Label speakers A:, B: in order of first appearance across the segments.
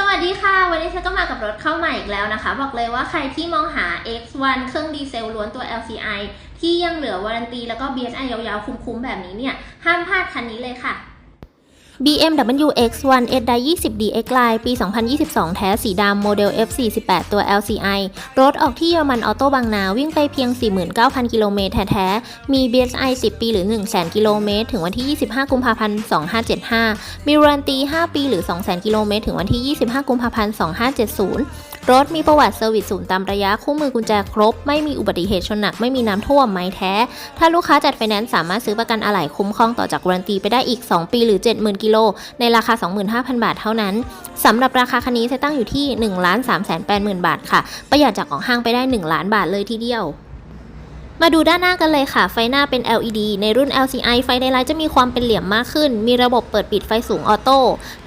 A: สวัสดีค่ะ วันนี้ฉันก็มากับรถเข้าใหม่อีกแล้วนะคะ บอกเลยว่าใครที่มองหา X1 เครื่องดีเซลล้วนตัว LCI ที่ยังเหลือวารันตี แล้วก็ BSI ยาวๆ คุ้มๆ แบบนี้เนี่ย ห้ามพลาดคันนี้เลยค่ะ
B: BMW X1 SD20DX Line ปี 2022 แท้สีดำโมเดล F48 ตัว LCI รถออกที่เยอรมันออโต้บางนา วิ่งไปเพียง 49,000 กิโลเมตรแท้ๆ มี BSI 10 ปีหรือ 100,000 กิโลเมตร ถึงวันที่ 25 กุมภาพันธ์ 2575 มีวารันตี 5 ปีหรือ 200,000 กิโลเมตร ถึงวันที่ 25 กุมภาพันธ์ 2570 รถมีประวัติเซอร์วิสศูนย์ตามระยะคู่มือกุญแจครบ ไม่มีอุบัติเหตุชนหนักไม่มีน้ำท่วมไม้แท้ ถ้าลูกค้าจัดไฟแนนซ์สามารถซื้อประกันอะไหล่คุ้มครองต่อจากวารันตีไปได้อีก 2 ปีหรือ 70,000 กิโล ในราคา 25,000 บาทเท่านั้นสำหรับราคาคันนี้จะตั้งอยู่ที่1 3 8 0 0 0 0 บาทค่ะ ประหยัดจากของห้างไปได้ 1 ล้านบาทเลยทีเดียว มาดูด้านหน้ากันเลยค่ะ ไฟหน้าเป็น LED ในรุ่น LCI ไฟในไลท์จะมีความเป็นเหลี่ยมมากขึ้น มีระบบเปิดปิดไฟสูงออโต้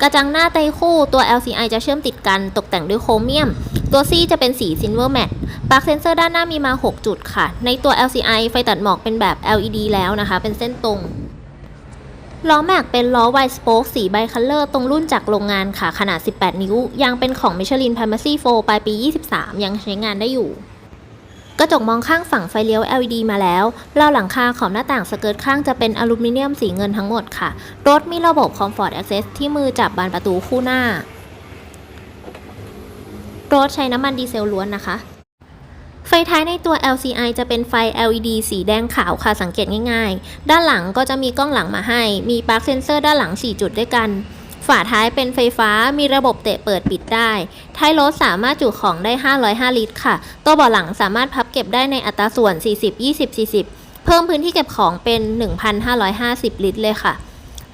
B: กระจังหน้าไตคู่ตัว LCI จะเชื่อมติดกัน ตกแต่งด้วยโครเมียม ตัว C จะเป็นสีซิลเวอร์แมตปลั๊กเซนเซอร์ด้านหน้ามีมา 6 จุดค่ะ ในตัว LCI ไฟตัดหมอกเป็นแบบ LED แล้วนะคะ เป็นเส้นตรงล้อแม็กเป็นล้อไวสโป๊กสีไบคัลเลอร์ตรงรุ่นจากโรงงานค่ะ ขนาด 18 นิ้วยางเป็นของ Michelin Primacy 4ปลายปี 23 ยังใช้งานได้อยู่ กระจกมองข้างฝั่งไฟเลี้ยว LED มาแล้วราวหลังคาขอบหน้าต่างสเกิร์ตข้างจะเป็นอลูมิเนียมสีเงินทั้งหมดค่ะ รถมีระบบ Comfort Access ที่มือจับบานประตูคู่หน้า รถใช้น้ำมันดีเซลล้วนนะคะ ไฟท้ายในตัว LCI จะเป็นไฟ LED สีแดงขาวค่ะสังเกตง่ายๆ ด้านหลังก็จะมีกล้องหลังมาให้ มีปลั๊กเซนเซอร์ด้านหลัง 4 จุดด้วยกันาท้ายเป็นไฟฟ้ามีระบบเตะเปิดปิดได้ ท้ายรถสามารถจุของได้ 505 ลิตรค่ะ ตัวเบาะหลังสามารถพับเก็บได้ในอัตราส่วน 40 20 40 เพิ่มพื้นที่เก็บของเป็น 1,550 ลิตรเลยค่ะ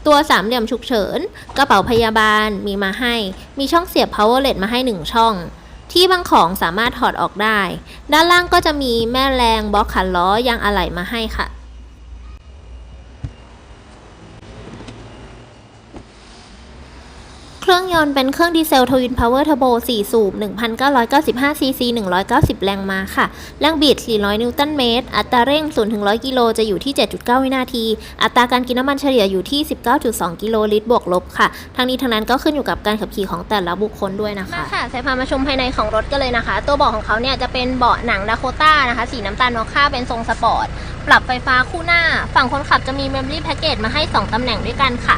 B: ตัวสามเหลี่ยมฉุกเฉิน กระเป๋าพยาบาลมีมาให้ มีช่องเสียบ power LED มาให้ 1 ช่อง ที่บางของสามารถถอดออกได้ ด้านล่างก็จะมีแม่แรงบล็อกขันล้อยางอะไหล่มาให้ค่ะ เครื่องยนต์เป็นเครื่องดีเซลทวินพาวเวอร์เทอร์โบ4 สูบ 1,995 ซีซี 190 แรงม้าค่ะ แรงบิด 400 นิวตันเมตร อัตราเร่ง 0-100 กิโล จะอยู่ที่ 7.9 วินาที อัตราการกินน้ำมันเฉลี่ยอยู่ที่ 19.2 กิโลลิตรบวกลบค่ะ ทั้งนี้ทั้งนั้นก็ขึ้นอยู่กับการขับขี่ของแต่ละบุคคลด้วยนะคะ
A: มาค่ะใส่พามาชมภายในของรถกันเลยนะคะ ตัวเบาะของเขาเนี่ยจะเป็นเบาะหนังดาโคต้านะคะ สีน้ำตาลมอค่าเป็นทรงสปอร์ต ปรับไฟฟ้าคู่หน้า ฝั่งคนขับจะมี Memory Package มาให้ 2ตำแหน่งด้วยกันค่ะ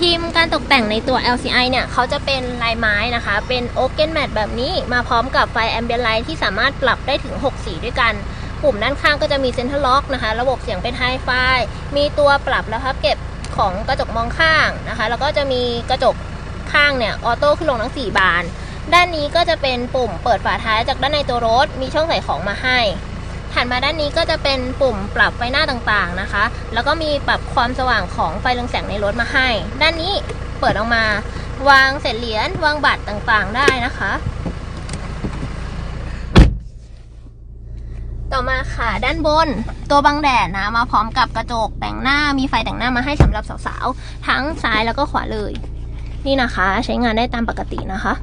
A: ทีมการตกแต่งในตัว LCI เนี่ยเขาจะเป็นลายไม้นะคะ เป็น Oaken Matte แบบนี้มาพร้อมกับไฟ Ambient Light ที่สามารถปรับได้ถึง 6 สีด้วยกัน ปุ่มด้านข้างก็จะมี Center Lock นะคะ ระบบเสียงเป็น Hi-Fi มีตัวปรับและพับเก็บของกระจกมองข้างนะคะ แล้วก็จะมีกระจกข้างเนี่ยออโต้ขึ้นลงทั้ง 4 บาน ด้านนี้ก็จะเป็นปุ่มเปิดฝาท้ายจากด้านในตัวรถ มีช่องใส่ของมาให้ ถัดมาด้านนี้ก็จะเป็นปุ่มปรับไฟหน้าต่างๆนะคะ แล้วก็มีปรับความสว่างของไฟเรืองแสงในรถมาให้ ด้านนี้เปิดออกมา วางเศษเหรียญวางบัตรต่างๆ ได้นะคะ ต่อมาค่ะด้านบนตัวบังแดดนะมาพร้อมกับกระจกแต่งหน้ามีไฟแต่งหน้ามาให้สำหรับสาวๆ ทั้งซ้ายแล้วก็ขวาเลย นี่นะคะใช้งานได้ตามปกตินะคะ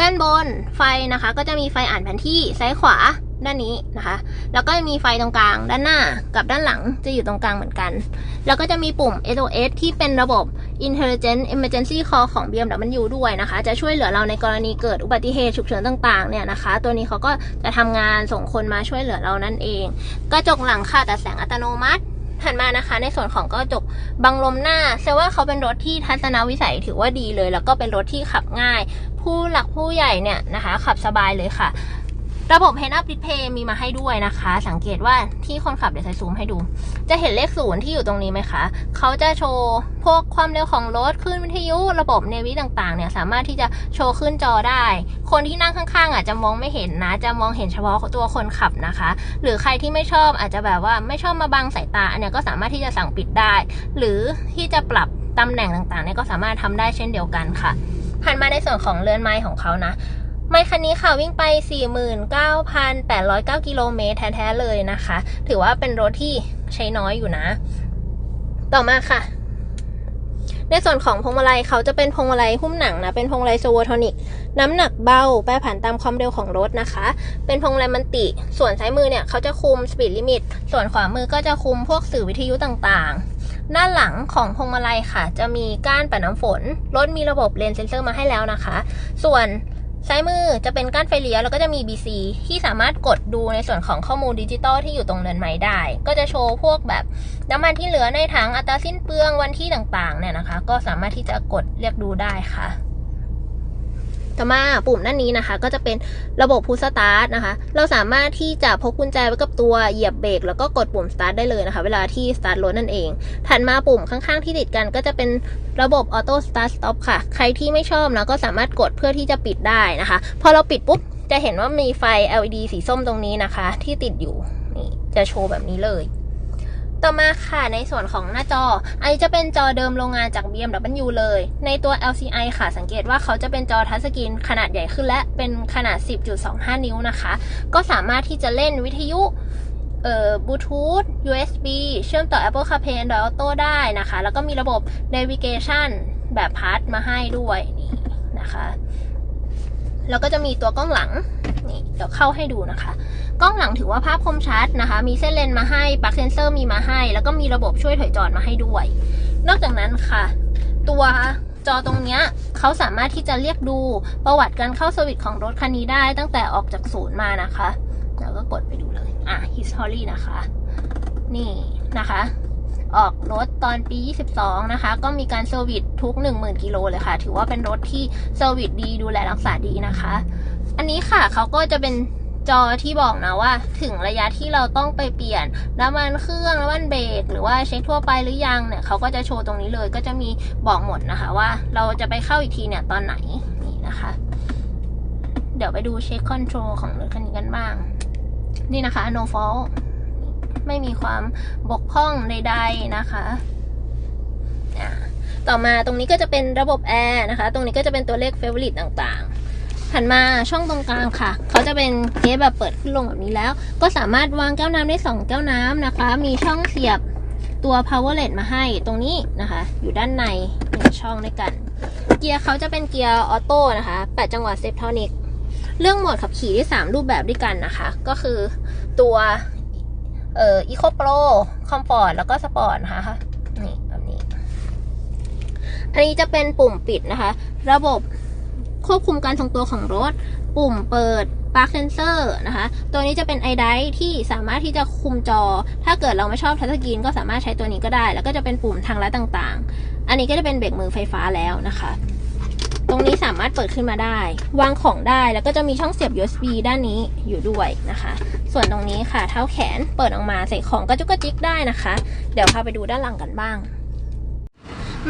A: ด้านบนไฟนะคะ ก็จะมีไฟอ่านแผนที่ซ้ายขวาด้านนี้นะคะ แล้วก็มีไฟตรงกลางด้านหน้ากับด้านหลังจะอยู่ตรงกลางเหมือนกัน แล้วก็จะมีปุ่ม SOS ที่เป็นระบบ Intelligent Emergency Call ของ BMW ด้วยนะคะ จะช่วยเหลือเราในกรณีเกิดอุบัติเหตุฉุกเฉินต่างๆเนี่ยนะคะ ตัวนี้เขาก็จะทำงานส่งคนมาช่วยเหลือเรานั่นเอง กระจกหลังค่ะแต่แสงอัตโนมัติถัดมานะคะ ในส่วนของกระจกบังลมหน้าแสดงว่าเขาเป็นรถที่ทัศนวิสัยถือว่าดีเลย แล้วก็เป็นรถที่ขับง่าย ผู้หลักผู้ใหญ่เนี่ยนะคะ ขับสบายเลยค่ะ ระบบ Head Up Display มีมาให้ด้วยนะคะ สังเกตว่าที่คนขับเดี๋ยวใส่ซูมให้ดู จะเห็นเลขศูนย์ที่อยู่ตรงนี้ไหมคะ เขาจะโชว์พวกความเร็วของรถคลื่นวิทยุระบบเนวิต่างๆเนี่ยสามารถที่จะโชว์ขึ้นจอได้ คนที่นั่งข้างๆอาจจะมองไม่เห็นนะ จะมองเห็นเฉพาะตัวคนขับนะคะ หรือใครที่ไม่ชอบอาจจะแบบว่าไม่ชอบมาบังสายตาอันเนี้ยก็สามารถที่จะสั่งปิดได้ หรือที่จะปรับตำแหน่งต่างๆเนี่ยก็สามารถทำได้เช่นเดียวกันค่ะ หันมาในส่วนของเรือนไม้ของเขานะไมค์คันนี้ค่ะวิ่งไป 49,809 กิโลเมตรแท้ๆเลยนะคะ ถือว่าเป็นรถที่ใช้น้อยอยู่นะ ต่อมาค่ะ ในส่วนของพวงมาลัยเขาจะเป็นพวงมาลัยหุ้มหนังนะ เป็นพวงมาลัยโซโวโทนิก น้ำหนักเบา แปรผันตามความเร็วของรถนะคะ เป็นพวงมาลัยมันติ ส่วนซ้ายมือเนี่ยเขาจะคุมสปีดลิมิต ส่วนขวามือก็จะคุมพวกสื่อวิทยุต่างๆ ด้านหลังของพวงมาลัยค่ะ จะมีก้านปัดน้ำฝน รถมีระบบเลนเซนเซอร์มาให้แล้วนะคะ ส่วนซ้ายมือจะเป็นก้านไฟเลี้ยวแล้วก็จะมี BC ที่สามารถกดดูในส่วนของข้อมูลดิจิตอลที่อยู่ตรงเนินไม้ได้ ก็จะโชว์พวกแบบน้ำมันที่เหลือในถังอัตราสิ้นเปลืองวันที่ต่างๆเนี่ยนะคะ ก็สามารถที่จะกดเรียกดูได้ค่ะ ต่อมาปุ่มด้านนี้นะคะ ก็จะเป็นระบบพุชสตาร์ทนะคะ เราสามารถที่จะพกกุญแจไว้กับตัวเหยียบเบรกแล้วก็กดปุ่มสตาร์ทได้เลยนะคะ เวลาที่สตาร์ทรถนั่นเอง ถัดมาปุ่มข้างๆที่ติดกันก็จะเป็นระบบออโต้สตาร์ทสต็อปค่ะ ใครที่ไม่ชอบนะก็สามารถกดเพื่อที่จะปิดได้นะคะ พอเราปิดปุ๊บจะเห็นว่ามีไฟ LED สีส้มตรงนี้นะคะ ที่ติดอยู่นี่จะโชว์แบบนี้เลย ต่อมาค่ะในส่วนของหน้าจอ อันนี้จะเป็นจอเดิมโรงงานจาก BMW เลย ในตัว LCI ค่ะ สังเกตว่าเขาจะเป็นจอทัชสกรีนขนาดใหญ่ขึ้นและเป็นขนาด 10.25 นิ้วนะคะ ก็สามารถที่จะเล่นวิทยุเอ่อบลูทูธ USB เชื่อมต่อ Apple CarPlay Android Auto ได้นะคะ แล้วก็มีระบบ Navigation แบบพัดมาให้ด้วยนี่นะคะ แล้วก็จะมีตัวกล้องหลังนี่เดี๋ยวเข้าให้ดูนะคะ กล้องหลังถือว่าภาพคมชัดนะคะ มีเส้นเลนมาให้ปลั๊กเซนเซอร์มีมาให้ แล้วก็มีระบบช่วยถอยจอดมาให้ด้วย นอกจากนั้นค่ะ ตัวจอตรงเนี้ยเขาสามารถที่จะเรียกดูประวัติการเข้าสวิตช์ของรถคันนี้ได้ตั้งแต่ออกจากศูนย์มานะคะแล้วก็กดไปดูเลยอะ history นะคะ นี่นะคะ ออกรถตอนปี 22 นะคะ ก็มีการเซอร์วิสทุก 10,000 กิโลเลยค่ะ ถือว่าเป็นรถที่เซอร์วิสดีดูแลรักษาดีนะคะ อันนี้ค่ะเขาก็จะเป็น จอที่บอกนะว่า ถึงระยะที่เราต้องไปเปลี่ยนน้ำมันเครื่องน้ำมันเบรกหรือว่าเช็คทั่วไปหรือยังเนี่ยเขาก็จะโชว์ตรงนี้เลยก็จะมีบอกหมดนะคะว่า เราจะไปเข้าอีกทีเนี่ยตอนไหนนี่นะคะ เดี๋ยวไปดูเช็คคอนโทรลของรถคันนี้กันบ้าง นี่นะคะ no fault ไม่มีความบกพร่องใดๆนะคะต่อมาตรงนี้ก็จะเป็นระบบแอร์นะคะ ตรงนี้ก็จะเป็นตัวเลขเฟเวอริตต่าง ถัดมาช่องตรงกลางค่ะ เขาจะเป็นเคสแบบเปิดขึ้นลงแบบนี้แล้ว ก็สามารถวางแก้วน้ำได้ 2 แก้วน้ำนะคะ มีช่องเสียบตัว power LED มาให้ตรงนี้นะคะ อยู่ด้านในหนึ่งช่องด้วยกัน เกียร์เขาจะเป็นเกียร์ออโต้นะคะ8จังหวะเซฟทอนิกเรื่องโหมดขับขี่ได้3รูปแบบด้วยกันนะคะ ก็คือตัวเอ่อ Eco Pro Comfort แล้วก็ Sport นะคะนี่แบบนี้ อันนี้จะเป็นปุ่มปิดนะคะ ระบบ ควบคุมการทรงตัวของรถ ปุ่มเปิดปลั๊กเซนเซอร์นะคะ ตัวนี้จะเป็นไอไดที่สามารถที่จะคุมจอ ถ้าเกิดเราไม่ชอบทัชสกรีนก็สามารถใช้ตัวนี้ก็ได้ แล้วก็จะเป็นปุ่มทางลัดต่างๆ อันนี้ก็จะเป็นเบรกมือไฟฟ้าแล้วนะคะ ตรงนี้สามารถเปิดขึ้นมาได้ วางของได้ แล้วก็จะมีช่องเสียบ USB ด้านนี้อยู่ด้วยนะคะ ส่วนตรงนี้ค่ะ เท้าแขนเปิดออกมาใส่ของกระจุกกระจิกได้นะคะ เดี๋ยวพาไปดูด้านหลังกันบ้าง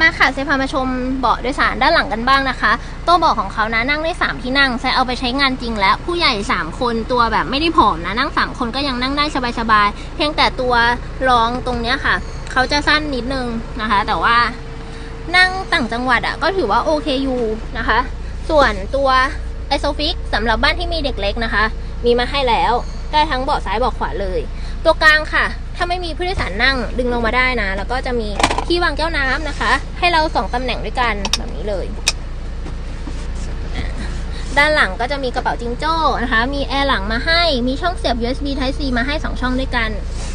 A: มาค่ะเซพามาชมเบาะโดยสารด้านหลังกันบ้างนะคะตัวเบาะของเขานะนั่งได้ 3 ที่นั่งใช้เอาไปใช้งานจริงแล้วผู้ใหญ่ 3 คนตัวแบบไม่ได้ผอมนะนั่ง 3 คนก็ยังนั่งได้สบายๆเพียงแต่ตัวรองตรงเนี้ยค่ะ เขาจะสั้นนิดนึงนะคะ แต่ว่านั่งต่างจังหวัดอะก็ถือว่าโอเคอยู่นะคะ ส่วนตัวไอโซฟิกสำหรับบ้านที่มีเด็กเล็กนะคะ มีมาให้แล้วได้ทั้งเบาะซ้ายเบาะขวาเลย ตัวกลางค่ะ ถ้าไม่มีผู้โดยสารนั่งดึงลงมาได้นะ แล้วก็จะมีที่วางแก้วน้ำนะคะ ให้เราสองตำแหน่งด้วยกันแบบนี้เลย ด้านหลังก็จะมีกระเป๋าจิงโจ้นะคะ มีแอร์หลังมาให้ มีช่องเสียบ USB Type C มาให้ 2 ช่องด้วยกัน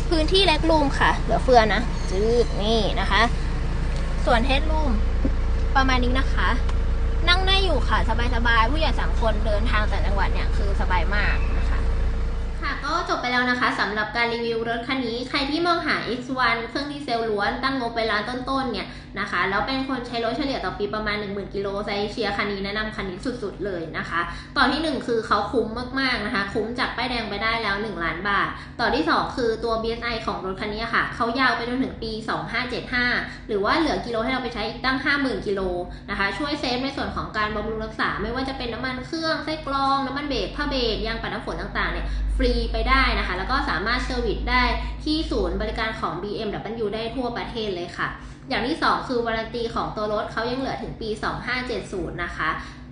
A: พื้นที่เล็กรูมค่ะ เหลือเฟือนะจืดนี่นะคะ ส่วนเฮดรูมประมาณนี้นะคะ นั่งได้อยู่ค่ะ สบายๆ ผู้ใหญ่สามคนเดินทางแต่จังหวัดเนี่ยคือสบายมากนะคะ ค่ะ ก็จบไปแล้วนะคะสำหรับการรีวิวรถคันนี้ ใครที่มองหา X1 เครื่องดีเซลล้วนตั้งงบไปล้านต้นๆเนี่ยนะคะแล้วเป็นคนใช้รถเฉลี่ยต่อปีประมาณ 10,000กิโลไซเชียร์คันนี้แนะนำคันนี้สุดๆเลยนะคะต่อทีหนึ่1 คือเขาคุ้มมากๆนะคะ คุ้มจากป้ายแดงไปได้แล้ว 1 ล้านบาท ต่อที่ 2 คือตัว BSI ของรถคันนี้ค่ะเขายาวไปจนถึงปี 2575 หรือว่าเหลือกิโลให้เราไปใช้อีกตั้ง 50,000กิโลนะคะ ช่วยเซฟในส่วนของการบำรุงรักษา ไม่ว่าจะเป็นน้ำมันเครื่องไส้กรองน้ำมันเบรกผ้าเบรกยางปัดน้ำฝนต่างๆเนี่ยฟรีไปได้นะคะ แล้วก็สามารถเซอร์วิสได้ที่ศูนย์บริการของ BMW ได้ทั่วประเทศเลยค่ะ อย่างที่ 2 คือวารันตีของตัวรถเขายังเหลือถึงปี 2570 นะคะ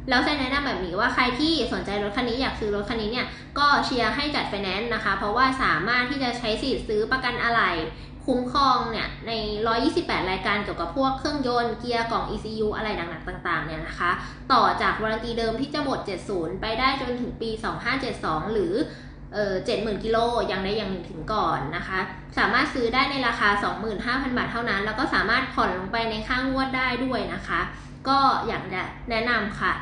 A: แล้วแซนแนะนำแบบนี้ว่าใครที่สนใจรถคันนี้อยากซื้อรถคันนี้เนี่ยก็เชียร์ให้จัดไฟแนนซ์นะคะ เพราะว่าสามารถที่จะใช้สิทธิ์ซื้อประกันอะไหล่คุ้มครองเนี่ยใน 128 รายการเกี่ยวกับพวกเครื่องยนต์เกียร์กล่อง ECU อะไรหนักๆต่างๆเนี่ยนะคะ ต่อจากวารันตีเดิมที่จะหมด 70 ไปได้จนถึงปี 2572 หรือ เออ70,000กิโลยังไดอย่างหนึ่งถึงก่อนนะคะ สามารถซื้อได้ในราคา 25,000 บาทเท่านั้น แล้วก็สามารถผ่อนลงไปในค่างวดได้ด้วยนะคะ ก็อยากจะแนะนำค่ะ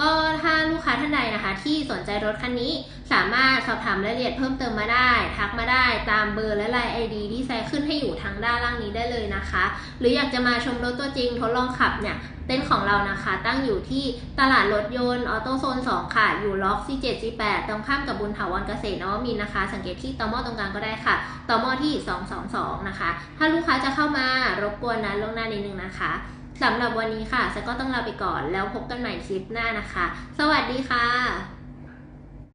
A: ก็ถ้าลูกค้าท่านใดนะคะ ที่สนใจรถคันนี้สามารถสอบถามรายละเอียดเพิ่มเติมมาได้ ทักมาได้ตามเบอร์และไลน์ไอดีที่แซะขึ้นให้อยู่ทางด้านล่างนี้ได้เลยนะคะ หรืออยากจะมาชมรถตัวจริงทดลองขับเนี่ยเต็นของเรานะคะ ตั้งอยู่ที่ตลาดรถยนต์ออโต้โซน 2 ค่ะ อยู่ล็อก C7 C8 ตรงข้ามกับบุญถาวรเกษตรนวมินนะคะ สังเกตที่ตอมอตรงกลางก็ได้ค่ะตอมอที่ 222 นะคะ ถ้าลูกค้าจะเข้ามารบกวนนะล่วงหน้านิดนึงนะคะ สำหรับวันนี้ค่ะแซะก็ต้องลาไปก่อนแล้วพบกันใหม่คลิปหน้านะคะ สวัสดีค่ะ